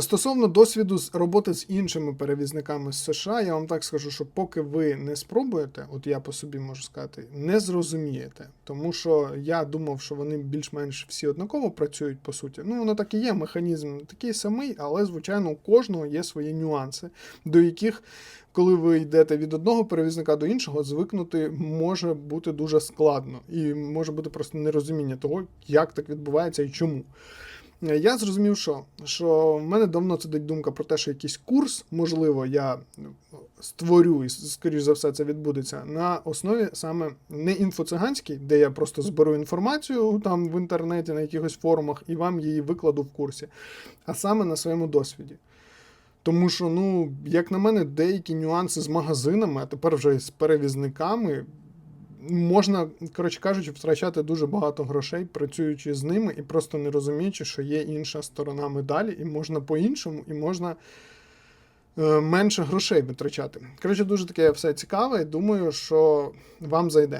Стосовно досвіду з роботи з іншими перевізниками з США, я вам так скажу, що поки ви не спробуєте, от я по собі можу сказати, не зрозумієте. Тому що я думав, що вони більш-менш всі однаково працюють по суті. Ну, воно так і є, механізм такий самий, але, звичайно, у кожного є свої нюанси, до яких, коли ви йдете від одного перевізника до іншого, звикнути може бути дуже складно. І може бути просто нерозуміння того, як так відбувається і чому. Я зрозумів, що, що в мене давно сидить думка про те, що якийсь курс, можливо, я створю, і скоріш за все, це відбудеться на основі саме не інфоциганській, де я просто зберу інформацію там в інтернеті на якихось форумах і вам її викладу в курсі, а саме на своєму досвіді. Тому що, ну, як на мене, деякі нюанси з магазинами, а тепер вже з перевізниками, можна, коротше кажучи, втрачати дуже багато грошей, працюючи з ними, і просто не розуміючи, що є інша сторона медалі, і можна по-іншому, і можна е, менше грошей витрачати. Коротше, дуже таке все цікаве, думаю, що вам зайде.